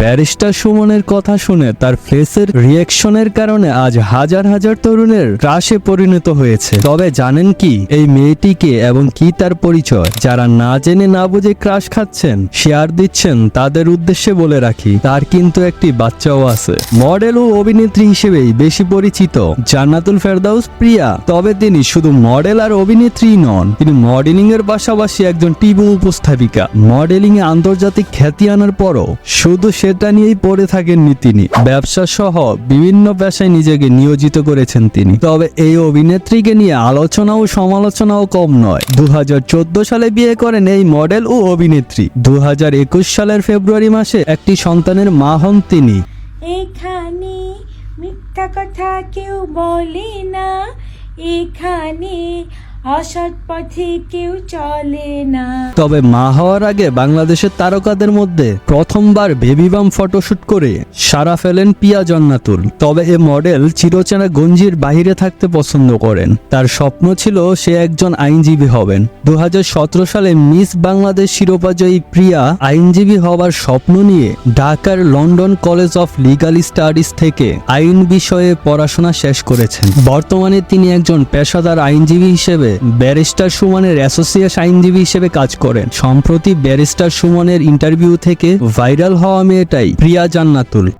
Barrister সুমনের কথা শুনে তার ফেসের রিয়াকশনের কারণে আজ হাজার হাজার তরুণের ক্রাশে পরিণত হয়েছে। তবে জানেন কি, এই মেয়েটিকে এবং কি তার পরিচয়? যারা না জেনে না বুঝে ক্রাশ খাচ্ছেন, শেয়ার দিচ্ছেন তাদের উদ্দেশ্যে বলে রাখি, তার কিন্তু একটি বাচ্চাও আছে। মডেল ও অভিনেত্রী হিসেবেই বেশি পরিচিত জান্নাতুল ফেরদাউস প্রিয়া। তবে তিনি শুধু মডেল আর অভিনেত্রী নন, তিনি মডেলিং এর পাশাপাশি একজন টিভি উপস্থাপিকা। মডেলিং এ আন্তর্জাতিক খ্যাতি আনার পরও শুধু সেটা নিয়েই পড়ে থাকেননি তিনি। ব্যবসা সহ বিভিন্ন পেশায় নিজেকে নিয়োজিত করেছেন তিনি। তবে এই অভিনেত্রীকে নিয়ে আলোচনা ও সমালোচনাও কম নয়। দু সালে বিয়ে করেন এই মডেল ও অভিনেত্রী। দু হাজার একুশ সালের ফেব্রুয়ারি মাসে একটি সন্তানের মা হন তিনি। এখানে মিথ্যা কথা কেউ বলে না। এখানে কেউ চলে না। তবে মা হওয়ার আগে বাংলাদেশের তারকাদের মধ্যে প্রথমবার বেবি বাম ফটোশুট করে সারা ফেলেন পিয়া জন্নাতুল। তবে এ মডেল চিরচেনা গঞ্জির বাইরে থাকতে পছন্দ করেন। তার স্বপ্ন ছিল সে একজন আইনজীবী হবেন। দু হাজার সতেরো সালে মিস বাংলাদেশ শিরোপাজয়ী প্রিয়া আইনজীবী হবার স্বপ্ন নিয়ে ঢাকার London college of legal studies থেকে আইন বিষয়ে পড়াশোনা শেষ করেছেন। বর্তমানে তিনি একজন পেশাদার আইনজীবী হিসেবে ব্যারিস্টার সুমনের অ্যাসোসিয়েট আইনজীবী হিসেবে কাজ করেন। সম্প্রতি ব্যারিস্টার সুমনের ইন্টারভিউ থেকে ভাইরাল হওয়া মেয়েটাই প্রিয়া জান্নাতুল।